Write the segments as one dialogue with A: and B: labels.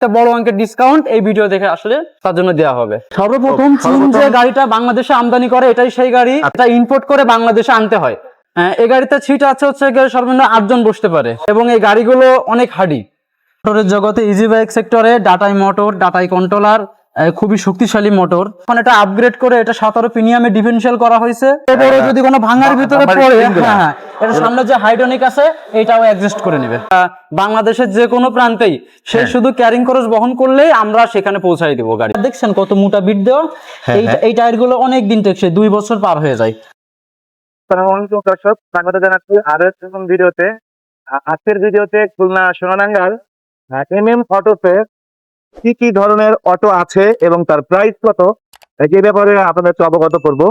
A: একটা বড় অঙ্কের ডিসকাউন্ট এই ভিডিও দেখে আসলে তার জন্য দেওয়া হবে। সর্বপ্রথম চীন যে গাড়িটা বাংলাদেশে আমদানি করে এটাই সেই গাড়ি। এটা ইম্পোর্ট করে বাংলাদেশে আনতে হয়। আহ, এই গাড়িতে সিট আছে হচ্ছে সর্বনিম্ন আটজন বসতে পারে এবং এই গাড়িগুলো অনেক হার্ডি মোটরের জগতে ইজি বাইক সেক্টরে ডাটাই মোটর ডাটাই কন্ট্রোলার খুবই শক্তিশালী মোটর। এখন এটা আপগ্রেড করে এটা সতেরো প্রিমিয়ামে ডিফারেন্সিয়াল করা হয়েছে। এরপরে যদি কোনো ভাঙার ভিতরে পড়ে হ্যাঁ হ্যাঁ। এটা সামনে যে হাইড্রোনিক আছে এটাও অ্যাডজাস্ট করে নেবে। বাংলাদেশের যে কোনো প্রান্তেই সে
B: হ্যাঁ।
A: শুধু ক্যারিং খরচ বহন করলেই আমরা সেখানে পৌঁছাই দেবো গাড়ি। দেখছেন কত মোটা বিট দেওয়া?
B: হ্যাঁ,
A: এই
B: হ্যাঁ।
A: এই টায়ারগুলো অনেক দিন টেকসই দুই বছর পার হয়ে যায়।
C: আসসালামাইকুম দর্শক স্বাগত জানাচ্ছি আরও একজন ভিডিওতে। আজকের ভিডিওতে খুলনা সোনাডাঙ্গার এম এম অটোতে কি কি ধরনের অটো আছে এবং তার প্রাইস কত? যে ব্যাপারে আপনাদের একটু অবগত করব।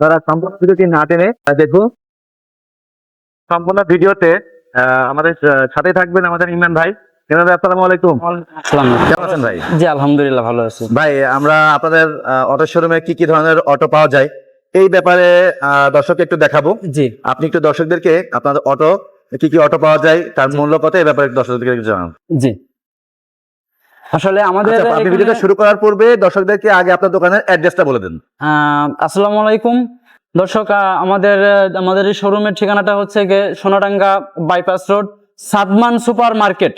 C: তারা সম্পূর্ণ ভিডিওটি না টেনে দেখুন। সম্পূর্ণ ভিডিওতে আমাদের সাথে থাকবেন আমাদের ইমরান ভাই। আসসালামু আলাইকুম।
B: কেমন আছেন ভাই?
A: জি আলহামদুলিল্লাহ ভালো আছি।
B: ভাই আমরা আপনাদের অটো শোরুমে কি কি ধরনের অটো পাওয়া যায়? এই ব্যাপারে আহ, দর্শককে একটু দেখাবো।
A: জি।
B: আপনি একটু দর্শকদেরকে আপনাদের অটো কি কি অটো পাওয়া যায় তার মূল্য কত এই ব্যাপারে দর্শকদেরকে জানান।
A: জি। আসলে আমাদের
B: আচ্ছা, ভিডিওটা শুরু করার পূর্বে দর্শকদেরকে আগে আপনার দোকানের অ্যাড্রেসটা বলে দেন।
A: আসসালামু আলাইকুম। দর্শক আমাদের আমাদের এই শোরুমের ঠিকানাটা হচ্ছে গিয়ে Sonadanga bypass road Sadman super market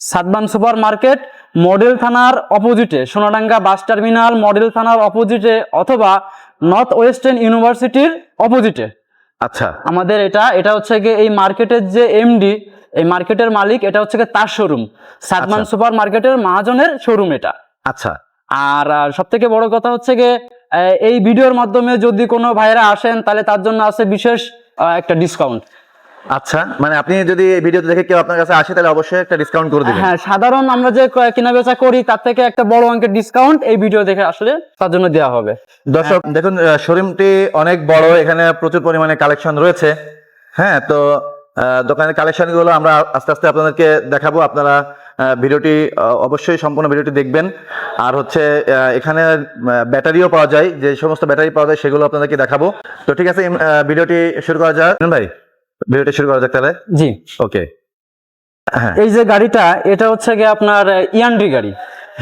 A: Sadman super market model থানার অপোজিটে সোনাডাঙ্গা বাস টার্মিনাল মডেল থানার অপোজিটে অথবা নর্থ ওয়েস্টার্ন ইউনিভার্সিটির অপোজিটে
B: আচ্ছা।
A: আমাদের এটা এটা হচ্ছে গিয়ে এই মার্কেটের যে এমডি এই মার্কেটের মালিক এটা হচ্ছে তার শোরুম সাদমান
B: আচ্ছা।
A: সুপার মার্কেটের মহাজনের শোরুম এটা।
B: আচ্ছা।
A: আর সব থেকে বড় কথা হচ্ছে গিয়ে এই ভিডিওর মাধ্যমে যদি কোনো ভাইরা আসেন তাহলে তার জন্য আছে বিশেষ একটা ডিসকাউন্ট
B: আচ্ছা মানে আপনি যদি এই ভিডিওতে দেখে কেউ আপনার কাছে আসে তাহলে অবশ্যই একটা ডিসকাউন্ট করে দিবেন।
A: হ্যাঁ সাধারণ আমরা যে ক- কেনা বেচা করি তার থেকে একটা বড় অঙ্কের ডিসকাউন্ট এই ভিডিও দেখে আসলে তার জন্য দেওয়া হবে।
B: দর্শক দেখুন শোরুমটি অনেক বড় এখানে প্রচুর পরিমাণে কালেকশন রয়েছে। হ্যাঁ তো দোকানের কালেকশনগুলো আমরা আস্তে আস্তে আপনাদেরকে দেখাবো। আপনারা ভিডিওটি অবশ্যই সম্পূর্ণ ভিডিওটি দেখবেন। আর হচ্ছে এখানে ব্যাটারিও পাওয়া যায়। যে সমস্ত ব্যাটারি পাওয়া যায় সেগুলো আপনাদেরকে দেখাবো। তো ঠিক আছে ভিডিওটি শুরু করা যাক। ভাই ভিডিওটি শুরু করা যাক তাহলে?
A: জি।
B: ওকে। হ্যাঁ।
A: এই যে গাড়িটা এটা হচ্ছে গিয়ে আপনার ইয়ান্ড্রি গাড়ি।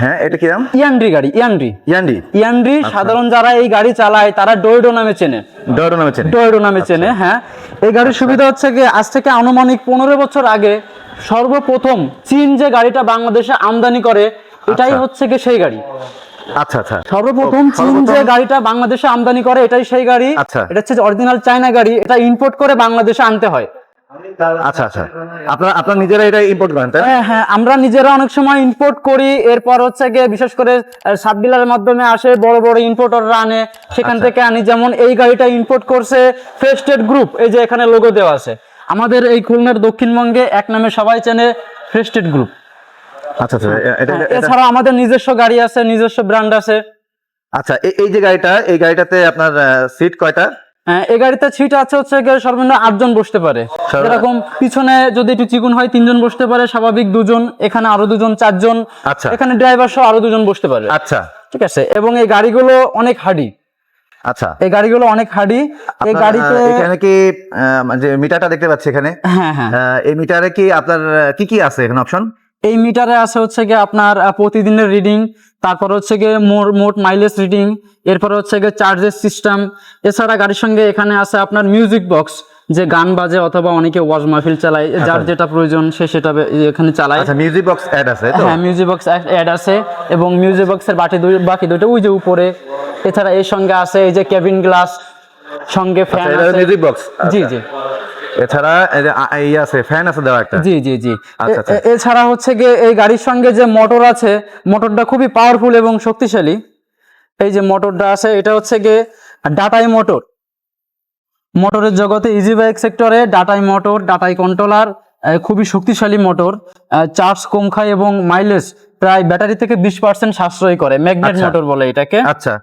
B: হ্যাঁ এটা কি নাম?
A: ইয়ান্ড্রি গাড়ি ইয়ান্ড্রি।
B: ইয়ান্ডি
A: ইয়ান্ড্রি
B: আচ্ছা।
A: সাধারণ যারা এই গাড়ি চালায় তারা ডোয়েডো নামে চেনে।
B: ডয়ডো নামে চেনে।
A: টয়োটো নামে চেনে হ্যাঁ। এই গাড়ির সুবিধা হচ্ছে কি আজ থেকে আনুমানিক পনেরো বছর আগে সর্বপ্রথম চীন যে গাড়িটা বাংলাদেশে আমদানি করে এটাই
B: আচ্ছা।
A: হচ্ছে কি সেই গাড়ি
B: আচ্ছা আচ্ছা
A: সর্বপ্রথম চীন যে গাড়িটা বাংলাদেশে আমদানি করে এটাই সেই গাড়ি
B: আচ্ছা।
A: এটা হচ্ছে অরিজিনাল চায়না গাড়ি এটা ইম্পোর্ট করে বাংলাদেশে আনতে হয়
B: আচ্ছা আচ্ছা। আপনারা আপনারা নিজেরা এটা ইম্পোর্ট করেন তাই
A: হ্যাঁ হ্যাঁ আমরা নিজেরা অনেক সময় ইম্পোর্ট করি এরপর হচ্ছে গিয়ে বিশেষ করে সাব ডিলারের মাধ্যমে আসে বড় বড় ইম্পোর্টাররা আনে সেখান
B: আচ্ছা।
A: থেকে আনি। যেমন এই গাড়িটা ইম্পোর্ট করছে ফ্রেস্টেড গ্রুপ এই যে এখানে লোগো দেওয়া আছে। আমাদের এই খুলনার দক্ষিণবঙ্গে এক নামে সবাই চেনে ফ্রেস্টেড গ্রুপ
B: আচ্ছা আচ্ছা এটা-
A: এছাড়া আমাদের নিজস্ব গাড়ি আছে নিজস্ব ব্র্যান্ড আছে।
B: আচ্ছা এই- যে গাড়িটা এই গাড়িটাতে আপনার সিট কয়টা?
A: হ্যাঁ, এই গাড়িতে সিট আছে হচ্ছে সর্বনিম্ন আটজন বসতে পারে। যেরকম পিছনে যদি একটু চিকুন হয় তিনজন বসতে পারে স্বাভাবিক দুজন এখানে আরও দুজন চারজন।
B: আচ্ছা।
A: এখানে ড্রাইভার সহ আরও দুজন বসতে পারে
B: আচ্ছা।
A: ঠিক আছে? এবং এই গাড়িগুলো অনেক হার্ডি
B: আচ্ছা।
A: এই গাড়িগুলো অনেক হার্ডি এই গাড়িতে
B: এখানে কি যে মিটারটা দেখতে পাচ্ছি এখানে?
A: হ্যাঁ হ্যাঁ।
B: এই মিটারে কি আপনার কি কি আছে এখানে অপশন
A: এই মিটারে আছে হচ্ছে গিয়ে আপনার প্রতিদিনের রিডিং তারপর হচ্ছে গিয়ে মোট মাইলেজ রিডিং এরপর হচ্ছে গিয়ে চার্জের সিস্টেম এছাড়া গাড়ির সঙ্গে এখানে আছে আপনার মিউজিক বক্স যে গান বাজে অথবা অনেকে ওয়াজ মাহফিল চালায় যার যেটা প্রয়োজন সে সেটা এখানে চালায়।
B: আচ্ছা মিউজিক বক্স অ্যাড আছে তো?
A: হ্যাঁ মিউজিক বক্স অ্যাড আছে এবং মিউজিক বক্সের বাটি দুই বাকি দুটো ওই যে উপরে। এছাড়া এর সঙ্গে আছে এই যে কেবিন গ্লাস সঙ্গে ফ্যান
B: আচ্ছা,
A: আছে।
B: মিউজিক বক্স
A: জি জি।
B: এছাড়া এই যে, আছে ফ্যান আছে দেওয়া একটা।
A: জি জি জি।
B: আচ্ছা, আচ্ছা।
A: এছাড়া হচ্ছে গিয়ে এই গাড়ির সঙ্গে যে মোটর আছে মোটরটা খুবই পাওয়ারফুল এবং শক্তিশালী। এই যে মোটরটা আছে এটা হচ্ছে গিয়ে ডাটাই মোটর মোটরের জগতে ইজি বাইক সেক্টরে ডাটাই মোটর ডাটাই কন্ট্রোলার খুবই শক্তিশালী মোটর চার্জ কম খায় এবং মাইলেজ প্রায় ব্যাটারি থেকে বিশ পার্সেন্ট সাশ্রয় করে ম্যাগনেট
B: আচ্ছা।
A: মোটর বলে এটাকে।
B: আচ্ছা।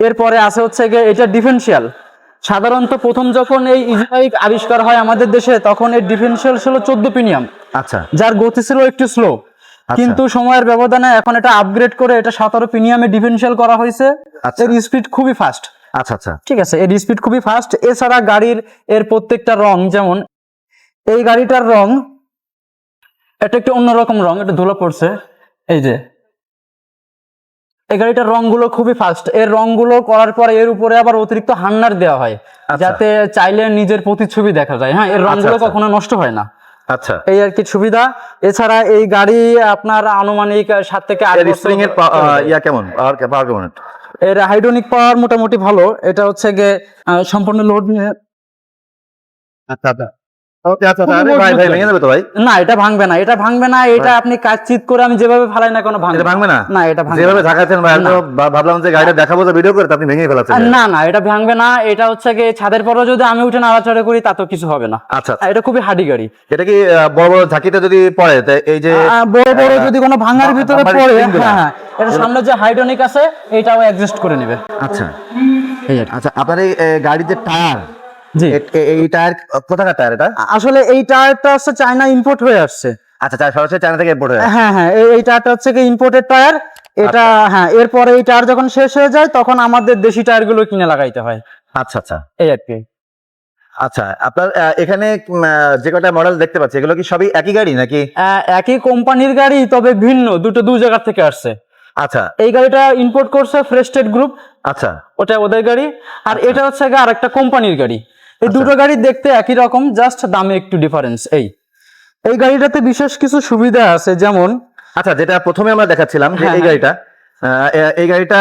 A: এরপরে আছে হচ্ছে গিয়ে এটা ডিফেন্সিয়াল সাধারণত প্রথম যখন এই ইজি বাইক আবিষ্কার হয় আমাদের দেশে তখন এই ডিফেন্সিয়াল ছিল চোদ্দ পিনিয়াম
B: আচ্ছা।
A: যার গতি ছিল একটু স্লো কিন্তু সময়ের ব্যবধানে এখন এটা আপগ্রেড করে এটা সতেরো প্রিমিয়ামে ডিফেন্সিয়াল করা হয়েছে।
B: আচ্ছা।
A: এর স্পিড খুবই ফাস্ট
B: আচ্ছা আচ্ছা।
A: ঠিক আছে এর স্পিড খুবই ফাস্ট এছাড়া গাড়ির এর প্রত্যেকটা রং যেমন এই গাড়িটার রং এটা একটু অন্যরকম রং এটা ধুলো পড়ছে এই যে। এই গাড়িটার রংগুলো খুবই ফাস্ট এর রংগুলো করার পরে এর উপরে আবার অতিরিক্ত হান্নার দেওয়া হয়
B: আচ্ছা।
A: যাতে চাইলে নিজের প্রতিচ্ছবি দেখা যায়। হ্যাঁ এর রংগুলো
B: আচ্ছা।
A: কখনো নষ্ট হয় না।
B: আচ্ছা।
A: এই আর কি সুবিধা। এছাড়া এই গাড়ি আপনার আনুমানিক সাত থেকে আট বছর
B: এর ইয়া কেমন? পাওয়ার পাওয়ার কেমন
A: এর হাইড্রোনিক পাওয়ার মোটামুটি ভালো। এটা হচ্ছে গিয়ে সম্পূর্ণ লোড নিয়ে
B: আচ্ছা আচ্ছা। আচ্ছা
A: না এটা ভাঙবে না এটা ভাঙবে না এটা আপনি কাজচিত করে আমি যেভাবে ফালাই না কোনো ভাঙবে
B: ভাঙবে না?
A: না এটা
B: যেভাবে ঢাকাচ্ছেন ভাই আমি তো ভা- ভাবলাম যে গাড়িটা দেখাবো তো ভিডিও করে আপনি ভেঙে ফেলাচ্ছেন
A: না না এটা ভাঙবে না এটা হচ্ছে ছাদের পরেও যদি আমি উঠে নাড়াচড়া করি তাতেও কিছু হবে না।
B: আচ্ছা
A: এটা খুবই হাডি গাড়ি।
B: এটা কি বড় বড় ঝাঁকিতে যদি পড়ে এই যে
A: বড় বড় যদি কোনো ভাঙার ভিতরে পড়ে হ্যাঁ হ্যাঁ। এটা সামনে যে হাইড্রোনিক আছে এটাও অ্যাডজাস্ট করে নেবে।
B: আচ্ছা। আচ্ছা আপনার এই যে টায়ার এই টায়ার কোথাকার টায়ার এটা?
A: আসলে এই টায়ারটা হচ্ছে চায়না ইম্পোর্ট হয়ে আসছে।
B: আচ্ছা সরাসরি চায়না থেকে ইম্পোর্ট হয়ে
A: হ্যাঁ হ্যাঁ এই- টায়ারটা হচ্ছে কি ইম্পোর্টেড টায়ার। এটা হ্যাঁ এরপরে এই টায়ার যখন শেষ হয়ে যায় তখন আমাদের দেশি টায়ারগুলো কিনে লাগাইতে হয়।
B: আচ্ছা আচ্ছা।
A: এই আর কি।
B: আচ্ছা আপনার এখানে যে কটা মডেল দেখতে পাচ্ছি এগুলো কি সবই একই গাড়ি নাকি?
A: একই কোম্পানির গাড়ি তবে ভিন্ন দুটো দু জায়গা থেকে আসছে।
B: আচ্ছা।
A: এই গাড়িটা ইম্পোর্ট করছে ফ্রেস্টেড গ্রুপ
B: আচ্ছা।
A: ওটা ওদের গাড়ি। আর এটা হচ্ছে গিয়ে আরেকটা কোম্পানির গাড়ি। এই দুটো গাড়ি দেখতে একই রকম জাস্ট দামে একটু ডিফারেন্স এই। এই গাড়িটাতে বিশেষ কিছু সুবিধা আছে যেমন
B: আচ্ছা যেটা প্রথমে আমরা দেখাচ্ছিলাম যে
A: হ্যাঁ,
B: এই
A: হ্যাঁ।
B: গাড়িটা আহ, এই গাড়িটা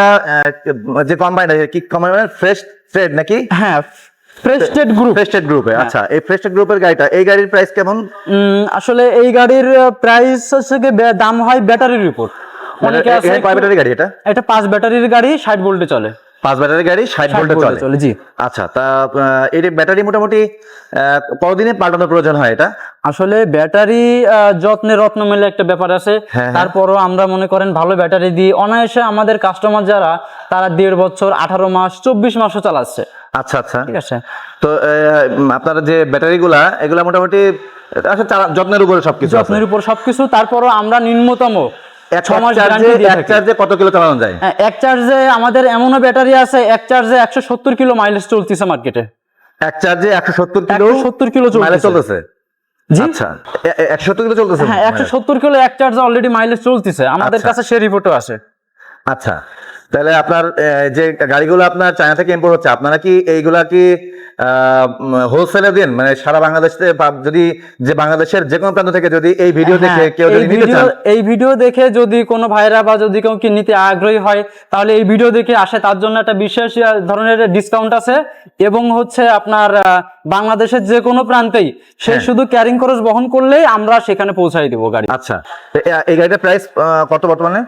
B: যে কম্বাইন্ড কি কম্বাইন্ড ফ্রেশ ট্রেড নাকি?
A: হ্যাঁ ফ্রেস্টেড গ্রুপ
B: ফ্রেস্টেড গ্রুপে। আচ্ছা। এই ফ্রেস্টেড গ্রুপের গাড়িটা এই গাড়ির প্রাইস কেমন?
A: আসলে এই গাড়ির প্রাইস হচ্ছে দাম হয় ব্যাটারির উপর। অনেকে আছে
B: এখানে কয় ব্যাটারি গাড়ি এটা?
A: এটা পাঁচ ব্যাটারির গাড়ি ষাট ভোল্টে চলে।
B: পাঁচ ব্যাটারি গাড়ি ষাট
A: 60
B: ভোল্টে চলে।
A: চলে জি।
B: আচ্ছা তা এর ব্যাটারি মোটামুটি কতদিনে পাল্টানোর প্রয়োজন হয় এটা?
A: আসলে ব্যাটারি যত্নে রত্ন মেলে একটা ব্যাপার আছে।
B: হ্যাঁ।
A: তারপরও আমরা মনে করেন ভালো ব্যাটারি দিই অনায়াসে আমাদের কাস্টমার যারা তারা দেড় বছর আঠারো মাস চব্বিশ মাসও চালাচ্ছে।
B: আচ্ছা আচ্ছা।
A: ঠিক আছে?
B: তো আপনার যে ব্যাটারি গুলা এগুলা মোটামুটি যত্নের উপরে সবকিছু
A: যত্নের উপর সবকিছু। তারপরও আমরা ন্যূনতম
B: এক চার্জে
A: গ্যারান্টি দিয়ে
B: এক
A: থাকি।
B: চার্জে কত কিলো চালানো যায়?
A: হ্যাঁ, এক চার্জে আমাদের এমনও ব্যাটারি আছে এক চার্জে একশো সত্তর কিলো মাইলেজ চলতেছে মার্কেটে
B: এক চার্জে একশো সত্তর কিলো
A: সত্তর কিলো চলতেছে।
B: চলতেছে? আচ্ছা। একশো সত্তর কিলো চলতেছে?
A: হ্যাঁ একশো সত্তর কিলো এক চার্জে অলরেডি মাইলেজ চলতেছে। আমাদের
B: আচ্ছা।
A: কাছে সে রিপোর্টও আসে
B: আচ্ছা। তাহলে আপনার যে গাড়িগুলো আপনার চায়না থেকে ইম্পোর্ট হচ্ছে আপনারা কি এইগুলা কি হোলসেলে দেন মানে সারা বাংলাদেশে যদি যে বাংলাদেশের যে কোনো প্রান্ত থেকে যদি এই ভিডিও দেখে
A: হ্যাঁ,
B: কেউ যদি নিতে চান।
A: এই ভিডিও দেখে যদি কোনো ভাইরা বা যদি কেউ কি নিতে আগ্রহী হয় তাহলে এই ভিডিও দেখে আসে। তার জন্য একটা বিশেষ ধরনের ডিসকাউন্ট আছে এবং হচ্ছে আপনার বাংলাদেশের যে কোনো প্রান্তেই সে
B: হ্যাঁ।
A: শুধু ক্যারিং খরচ বহন করলেই আমরা সেখানে পৌঁছাই দিব গাড়ি।
B: আচ্ছা এই গাড়িটার প্রাইস কত বর্তমানে?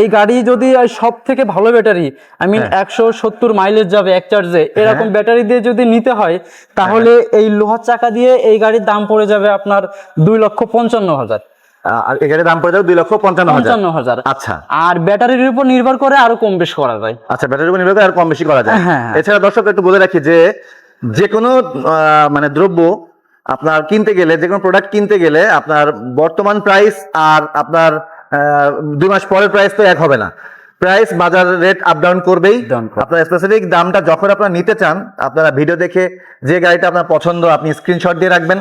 A: এই গাড়ি যদি সব থেকে ভালো ব্যাটারি আই মিন
B: হ্যাঁ।
A: একশো সত্তর মাইলেজ যাবে এক চার্জে এরকম ব্যাটারি দিয়ে যদি নিতে হয় তাহলে এই লোহার চাকা দিয়ে এই গাড়ির দাম পড়ে যাবে আপনার দুই লক্ষ পঞ্চান্ন হাজার।
B: দাম পড়ে যাবে দুই লক্ষ পঞ্চান্ন হাজার।
A: পঞ্চান্ন হাজার।
B: আচ্ছা।
A: আর ব্যাটারির উপর নির্ভর করে আরও কম বেশ করা যায়।
B: আচ্ছা ব্যাটারির উপর নির্ভর করে আর কম বেশি করা যায়।
A: হ্যাঁ, হ্যাঁ।
B: এছাড়া দর্শক একটু বলে রাখি যে যে কোনো মানে দ্রব্য আপনার কিনতে গেলে যে কোনো প্রোডাক্ট কিনতে গেলে আপনার বর্তমান প্রাইস আর আপনার দুই মাস পরের প্রাইস তো এক হবে না। প্রাইস বাজার রেট আপ ডাউন করবেই। আপনার স্পেসিফিক দামটা যখন আপনারা নিতে চান আপনারা ভিডিও দেখে যে গাড়িটা আপনার পছন্দ আপনি স্ক্রিনশট দিয়ে রাখবেন।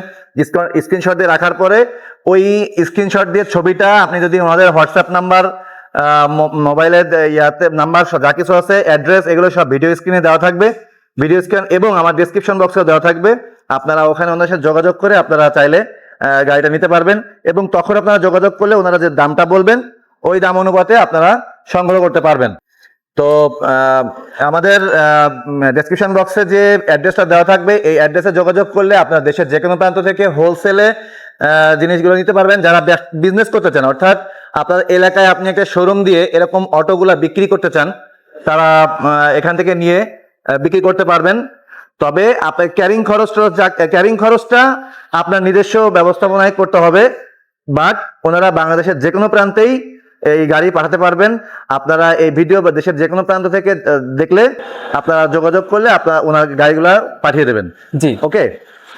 B: স্ক্রিনশট দিয়ে রাখার পরে ওই স্ক্রিনশট দিয়ে ছবিটা আপনি যদি ওনাদের হোয়াটসঅ্যাপ নাম্বার মোবাইলের ইয়াতে নাম্বার যা কিছু আছে অ্যাড্রেস এগুলো সব ভিডিও স্ক্রিনে দেওয়া থাকবে। ভিডিও স্ক্রিন এবং আমার ডিসক্রিপশন বক্সে দেওয়া থাকবে। আপনারা ওখানে ওনার সাথে যোগাযোগ করে আপনারা চাইলে গাড়িটা নিতে পারবেন। এবং তখন আপনারা যোগাযোগ করলে ওনারা যে দামটা বলবেন ওই দাম অনুপাতে আপনারা সংগ্রহ করতে পারবেন। তো আমাদের ডেসক্রিপশন বক্সে যে অ্যাড্রেসটা দেওয়া থাকবে, এই অ্যাড্রেসে যোগাযোগ করলে আপনার দেশের যে কোনো প্রান্ত থেকে হোলসেলে জিনিসগুলো নিতে পারবেন। যারা বিজনেস করতে চান, অর্থাৎ আপনার এলাকায় আপনি একটা শোরুম দিয়ে এরকম অটোগুলা বিক্রি করতে চান, তারা এখান থেকে নিয়ে বিক্রি করতে পারবেন। তবে আপনার ক্যারিং খরচটা ক্যারিং খরচটা আপনার নিজস্ব ব্যবস্থাপনায় করতে হবে। বাট ওনারা বাংলাদেশের যে কোনো প্রান্তেই এই গাড়ি পাঠাতে পারবেন। আপনারা এই ভিডিও বা দেশের যে কোনো প্রান্ত থেকে দেখলে আপনারা যোগাযোগ করলে আপনারা ওনার গাড়িগুলা পাঠিয়ে দেবেন।
A: জি।
B: ওকে?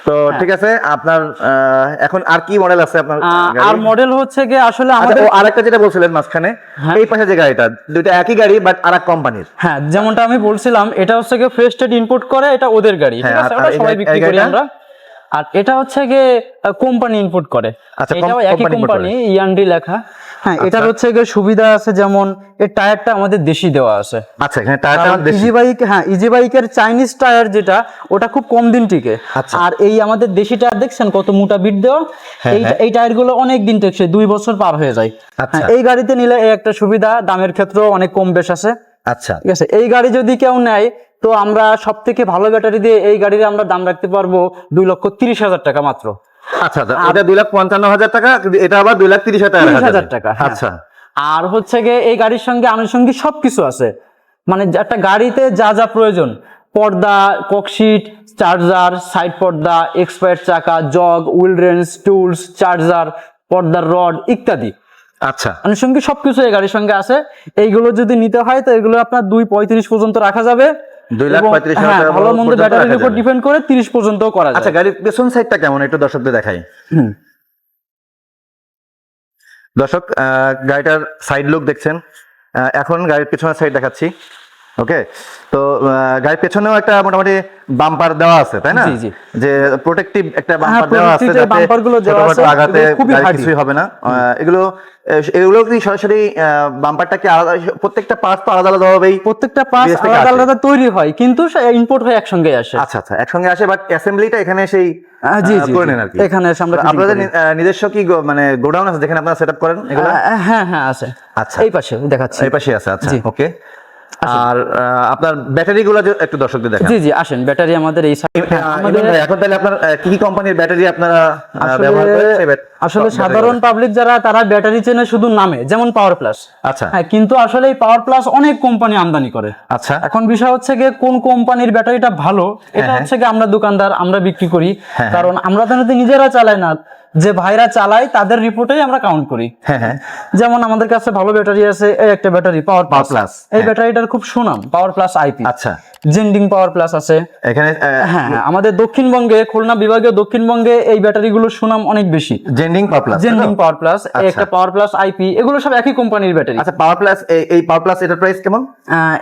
B: তো ঠিক আছে আপনার এখন আর কি মডেল আছে আপনার
A: আর মডেল হচ্ছে গিয়ে আসলে
B: আচ্ছা,
A: আমাদের
B: আরেকটা যেটা বলছিলেন মাঝখানে
A: হ্যাঁ।
B: এই পাশে যে গাড়িটা দুইটা একই গাড়ি বাট আর এক কোম্পানির
A: হ্যাঁ যেমনটা আমি বলছিলাম এটা হচ্ছে গিয়ে ফ্রেশ ইম্পোর্ট করে এটা ওদের গাড়ি ঠিক
B: হ্যাঁ,
A: আছে? ওটা সবাই বিক্রি করি আমরা। আর এটা হচ্ছে গিয়ে কোম্পানি ইনপুট করে।
B: আচ্ছা,
A: এটাও একই কোম্পানি ইয়ান্ডি লেখা। হ্যাঁ
B: আচ্ছা।
A: এটার হচ্ছে গিয়ে সুবিধা আছে যেমন এর টায়ারটা আমাদের দেশি দেওয়া আছে
B: আচ্ছা এখানে টায়ারটা
A: ইজি বাইক হ্যাঁ ইজি বাইকের চাইনিজ টায়ার যেটা ওটা খুব কম দিন টিকে
B: আচ্ছা।
A: আর এই আমাদের দেশি টায়ার দেখছেন কত মোটা বিট দেওয়া
B: হ্যাঁ,
A: এই
B: হ্যাঁ।
A: এই টায়ারগুলো অনেক দিন টেকছে দুই বছর পার হয়ে যায়
B: আচ্ছা।
A: হ্যাঁ, এই গাড়িতে নিলে এই একটা সুবিধা দামের ক্ষেত্রেও অনেক কম বেশ আছে
B: আচ্ছা
A: ঠিক আছে এই গাড়ি যদি কেউ নেয় তো আমরা সব থেকে ভালো ব্যাটারি দিয়ে এই গাড়ির আমরা দাম রাখতে পারব দুই লক্ষ তিরিশ হাজার টাকা মাত্র
B: আচ্ছা আচ্ছা এটা দুই লাখ পঞ্চান্ন হাজার টাকা এটা আবার দুই লাখ তিরিশ হাজার টাকা
A: হাজার টাকা হ্যাঁ।
B: আচ্ছা।
A: আর হচ্ছে গিয়ে এই গাড়ির সঙ্গে আনুষঙ্গিক সবকিছু আছে। মানে একটা গাড়িতে যা যা প্রয়োজন পর্দা ককশিট চার্জার সাইড পর্দা এক্সপায়ার চাকা jug wheel wrench tools charger পর্দার রড ইত্যাদি।
B: আচ্ছা।
A: আনুষঙ্গিক সবকিছু এই গাড়ির সঙ্গে আছে। এইগুলো যদি নিতে হয় তো এগুলো আপনার দুই পঁয়ত্রিশ পর্যন্ত রাখা যাবে।
B: দুই লাখ পঁয়ত্রিশ হাজার
A: হ্যাঁ, ভালো মন্দ ব্যাটারির উপর ডিপেন্ড করে তিরিশ পর্যন্ত করা
B: আচ্ছা গাড়ির পেছন সাইডটা কেমন? একটু দর্শকদের দেখাই। দর্শক আহ, গাড়িটার সাইড লুক দেখছেন। আহ, এখন গাড়ির পেছনের সাইড দেখাচ্ছি। ওকে তো গাড়ির পেছনেও একটা মোটামুটি বাম্পার দেওয়া আছে তাই না। যে প্রোটেক্টিভ একটা
A: হ্যাঁ,
B: বাম্পার দেওয়া আছে যাতে
A: bumper গুলো দেওয়া আছে,
B: আঘাতে কিছুই হবে না। এগুলো এগুলো কি সরাসরি বাম্পারটা কি আলাদা প্রত্যেকটা পার্ট তো আলাদা আলাদা ভাবেই
A: প্রত্যেকটা
B: থেকে
A: আলাদা আলাদা তৈরি হয় কিন্তু ইম্পোর্ট হয়ে একসঙ্গে আসে।
B: আচ্ছা আচ্ছা একসঙ্গে আসে বাট অ্যাসেম্বলিটা এখানে সেই
A: জি, জি,
B: করে নেন আর কি।
A: এখানে আমরা
B: আপনাদের। নিজস্ব কি মানে গোডাউন আছে যেখানে আপনারা সেটআপ করেন এগুলো?
A: আহ, হ্যাঁ আছে।
B: আচ্ছা।
A: এই পাশে দেখাচ্ছি।
B: এই পাশে আছে আচ্ছা ওকে আর আপনার ব্যাটারি গুলো একটু দর্শকদের দেখান।
A: জি জি আসেন ব্যাটারি আমাদের এই আমাদের
B: এখন তাহলে আপনার কি কি কোম্পানির ব্যাটারি আপনারা ব্যবহার করেন?
A: আসলে সাধারণ পাবলিক যারা তারা ব্যাটারি চেনে শুধু নামে যেমন পাওয়ার প্লাস
B: আচ্ছা।
A: হ্যাঁ কিন্তু আসলে এই পাওয়ার প্লাস অনেক কোম্পানি আমদানি করে।
B: আচ্ছা।
A: এখন বিষয় হচ্ছে গিয়ে কোন কোম্পানির ব্যাটারিটা ভালো এটা
B: হ্যাঁ।
A: হচ্ছে গিয়ে আমরা দোকানদার আমরা বিক্রি করি।
B: হ্যাঁ।
A: কারণ আমরা তো নিজেরা চালাই না। যে ভাইরা চালায় তাদের রিপোর্টেই আমরা কাউন্ট করি।
B: হ্যাঁ হ্যাঁ।
A: যেমন আমাদের কাছে ভালো ব্যাটারি আছে এই একটা ব্যাটারি পাওয়ার প্লাস এই। ব্যাটারিটার খুব সুনাম পাওয়ার প্লাস আইপি
B: আচ্ছা।
A: জেন্ডিং পাওয়ার প্লাস আছে।
B: এখানে
A: হ্যাঁ হ্যাঁ, আমাদের দক্ষিণবঙ্গে খুলনা বিভাগে দক্ষিণবঙ্গে এই ব্যাটারিগুলোর সুনাম অনেক বেশি।
B: জেন্ডিং পাওয়ার প্লাস
A: জেন্ডিং পাওয়ার প্লাস
B: আচ্ছা।
A: একটা পাওয়ার প্লাস আইপি এগুলো সব একই কোম্পানির ব্যাটারি।
B: আচ্ছা পাওয়ার প্লাস এই পাওয়ার প্লাস এটার প্রাইস কেমন?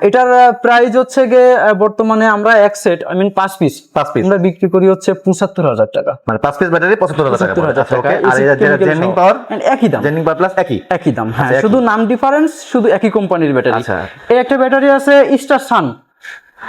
A: এটার প্রাইস হচ্ছে গিয়ে বর্তমানে আমরা এক সেট আই মিন পাঁচ পিস
B: পাঁচ পিস
A: আমরা বিক্রি করি হচ্ছে পঁচাত্তর হাজার টাকা।
B: মানে পাঁচ পিস ব্যাটারি পঁচাত্তর হাজার টাকা আচ্ছা, আর এটা জেন্ডিং পাওয়ার
A: একই দাম।
B: জেন্ডিং পাওয়ার প্লাস একই?
A: একই দাম হ্যাঁ
B: আচ্ছা,
A: শুধু নাম ডিফারেন্স শুধু একই কোম্পানির ব্যাটারি।
B: আচ্ছা।
A: এই একটা ব্যাটারি আছে স্টার সান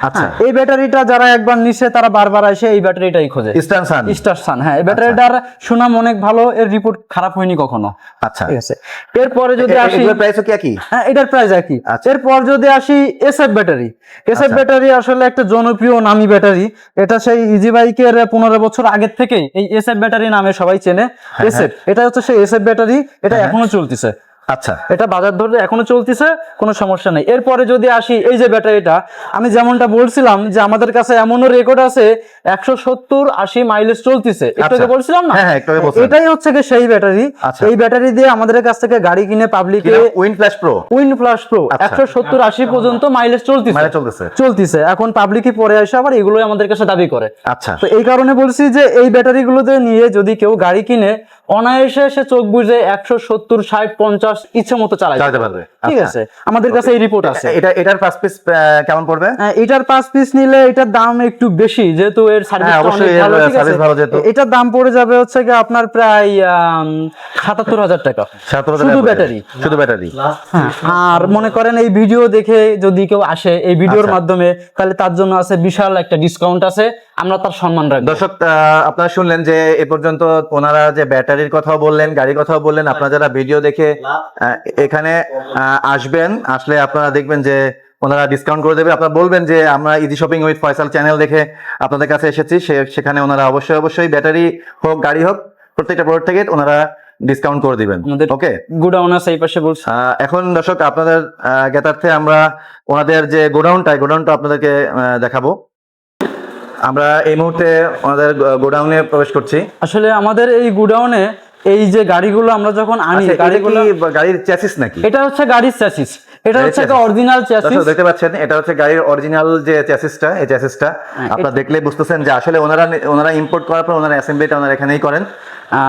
B: আচ্ছা।
A: এই ব্যাটারিটা যারা একবার নিছে তারা বারবার আসে এই ব্যাটারিটাই খোঁজে।
B: সান
A: স্টার সান হ্যাঁ এই ব্যাটারিটার সুনাম অনেক ভালো এর রিপোর্ট খারাপ হয়নি কখনো।
B: আচ্ছা।
A: ঠিক আছে। এরপরে যদি আসি
B: এগুলোর প্রাইসও কি একই?
A: হ্যাঁ এটার প্রাইস একই।
B: আচ্ছা।
A: এরপর যদি আসি এসএফ ব্যাটারি। এসএফ
B: আচ্ছা।
A: ব্যাটারি আসলে একটা জনপ্রিয় নামি ব্যাটারি। এটা সেই ইজি বাইকের পনেরো বছর আগের থেকেই এই এসএফ ব্যাটারি নামে সবাই চেনে।
B: হ্যাঁ,
A: এসএফ এটা হচ্ছে সেই এসএফ ব্যাটারি এটা এখনও চলতেছে।
B: আচ্ছা।
A: এটা বাজার ধরে এখনও চলতেছে কোনো সমস্যা নেই। এরপরে যদি আসি এই যে ব্যাটারিটা আমি যেমনটা বলছিলাম যে আমাদের কাছে এমনও রেকর্ড আছে একশো সত্তর আশি মাইলেজ চলতেছে। একটু
B: আচ্ছা।
A: বলছিলাম না?
B: হ্যাঁ, হ্যাঁ।
A: এটাই হচ্ছে গিয়ে সেই ব্যাটারি।
B: আচ্ছা।
A: এই ব্যাটারি দিয়ে আমাদের কাছ থেকে গাড়ি কিনে পাবলিকে
B: win flash pro
A: win flash pro. একশো সত্তর আশি পর্যন্ত মাইলেজ চলতেছে।
B: চলতেছে।
A: চলতেছে। এখন পাবলিকই পরে আসে আবার এগুলোই আমাদের কাছে দাবি করে।
B: আচ্ছা।
A: তো এই কারণে বলছি যে এই ব্যাটারিগুলোতে নিয়ে যদি কেউ গাড়ি কিনে অনায়াসে সে চোখ বুঝে একশো সত্তর ষাট পঞ্চাশ ইচ্ছে মতো
B: চালাতে পারবে।
A: ঠিক
B: আচ্ছা।
A: আছে আমাদের কাছে এই রিপোর্ট আছে।
B: এটা এটার পাঁচ পিস কেমন পড়বে?
A: হ্যাঁ, এটার পাঁচ পিস নিলে এটার দাম একটু বেশি যেহেতু এর সার্ভিস
B: হ্যাঁ, অবশ্যই
A: ভালো
B: যেহেতু।
A: এটার দাম পড়ে যাবে হচ্ছে কি আপনার প্রায় সাতাত্তর হাজার টাকা।
B: সতেরো হাজার
A: শুধু ব্যাটারি।
B: শুধু ব্যাটারি।
A: আর মনে করেন এই ভিডিও দেখে যদি কেউ আসে এই ভিডিওর
B: আচ্ছা।
A: মাধ্যমে তাহলে তার জন্য আছে বিশাল একটা ডিসকাউন্ট আছে। আমরা তার সম্মান রাখব।
B: দর্শক আপনারা শুনলেন যে এ পর্যন্ত ওনারা যে ব্যাটারির কথাও বললেন গাড়ির কথাও বললেন। আপনারা যারা ভিডিও দেখে এখানে আসবেন আসলে আপনারা দেখবেন যে ওনারা ডিসকাউন্ট করে দেবে। আপনারা বলবেন যে আমরা easy shopping with Faisal channel দেখে আপনাদের কাছে এসেছি। সেখানে ওনারা অবশ্যই অবশ্যই ব্যাটারি হোক গাড়ি হোক প্রত্যেকটা প্রোডাক্ট থেকে ওনারা ডিসকাউন্ট করে দিবেন। ওকে
A: গুডাউন আছে এই পাশে বলছি।
B: এখন দর্শক আপনাদের জ্ঞাতার্থে আমরা ওনাদের যে গোডাউনটা গোডাউনটা আপনাদেরকে দেখাবো। আমরা এই মুহূর্তে ওনাদের গোডাউনে প্রবেশ করছি।
A: আসলে আমাদের এই গুডাউনে এই যে গাড়িগুলো আমরা যখন আনি
B: আচ্ছা,
A: গাড়িগুলো
B: গাড়ির চ্যাসিস নাকি?
A: এটা হচ্ছে গাড়ির চ্যাসিস এটা হচ্ছে একটা অরিজিনাল চ্যাসিস
B: দেখতে পাচ্ছেন এটা হচ্ছে গাড়ির অরিজিনাল যে চ্যাসিসটা এই চ্যাসিসটা
A: হ্যাঁ,
B: আপনারা দেখলে বুঝতেছেন যে আসলে ওনারা ওনারা ইম্পোর্ট করার পর ওনারা অ্যাসেম্বলিটা ওনারা এখানেই করেন।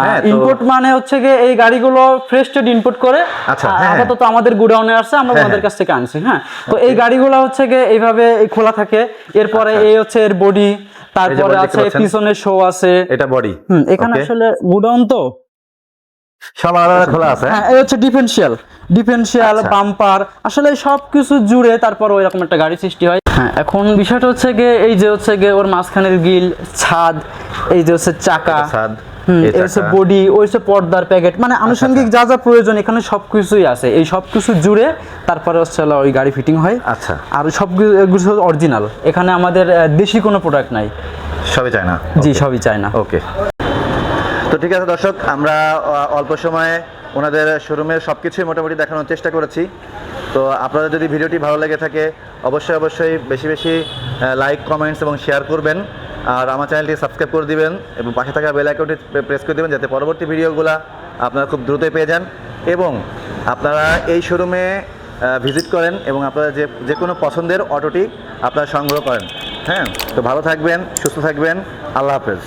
B: হ্যাঁ, তো-
A: ইনপুট মানে হচ্ছে গিয়ে এই গাড়িগুলো ফ্রেশ ট্রেড ইনপুট করে
B: আচ্ছা, হ্যাঁ।
A: আপাতত আমাদের গুডাউনে আসছে আমরা
B: হ্যাঁ,
A: ওনাদের
B: হ্যাঁ।
A: কাছ থেকে আনছি হ্যাঁ। তো এই গাড়িগুলো হচ্ছে গিয়ে এইভাবে এই খোলা থাকে এরপরে
B: আচ্ছা।
A: এই হচ্ছে এর বডি তারপরে আছে। পিছনে শো আছে।
B: এটা বডি
A: হুম, এখানে আসলে গুডাউন তো?
B: সব আলাদা খোলা আছে
A: হ্যাঁ? এই হচ্ছে ডিফেন্সিয়াল
B: আচ্ছা।
A: বাম্পার আসলে সব কিছু জুড়ে তারপর ওই রকম একটা গাড়ি সৃষ্টি হয়। হ্যাঁ। এখন বিষয়টা হচ্ছে গিয়ে এই যে হচ্ছে গিয়ে ওর মাঝখানের গিল ছাদ এই যে হচ্ছে চাকা
B: ছাদ।
A: বডি পর্দার প্যাকেট মানে আনুষঙ্গিক যা যা প্রয়োজন এখানে সবকিছুই আছে। এই সবকিছু জুড়ে তারপরে হচ্ছে ওই গাড়ি ফিটিং হয়।
B: আচ্ছা।
A: আর সব কিছু অরিজিনাল এখানে আমাদের দেশি কোনো প্রোডাক্ট নাই।
B: সবই চায় না
A: জি সবই চায় না
B: ওকে তো ঠিক আছে, দর্শক, আমরা অল্প সময়ে ওনাদের শোরুমের সব কিছুই মোটামুটি দেখানোর চেষ্টা করেছি। তো আপনাদের যদি ভিডিওটি ভালো লেগে থাকে, অবশ্যই অবশ্যই বেশি বেশি লাইক কমেন্টস এবং শেয়ার করবেন। আর আমার চ্যানেলটি সাবস্ক্রাইব করে দিবেন এবং পাশে থাকা বেল আইকনটি প্রেস করে দেবেন যাতে পরবর্তী ভিডিওগুলো আপনারা খুব দ্রুতই পেয়ে যান। এবং আপনারা এই শোরুমে ভিজিট করেন এবং আপনারা যে যে কোনো পছন্দের অটোটি আপনারা সংগ্রহ করেন। হ্যাঁ? তো ভালো থাকবেন, সুস্থ থাকবেন। আল্লাহ হাফেজ।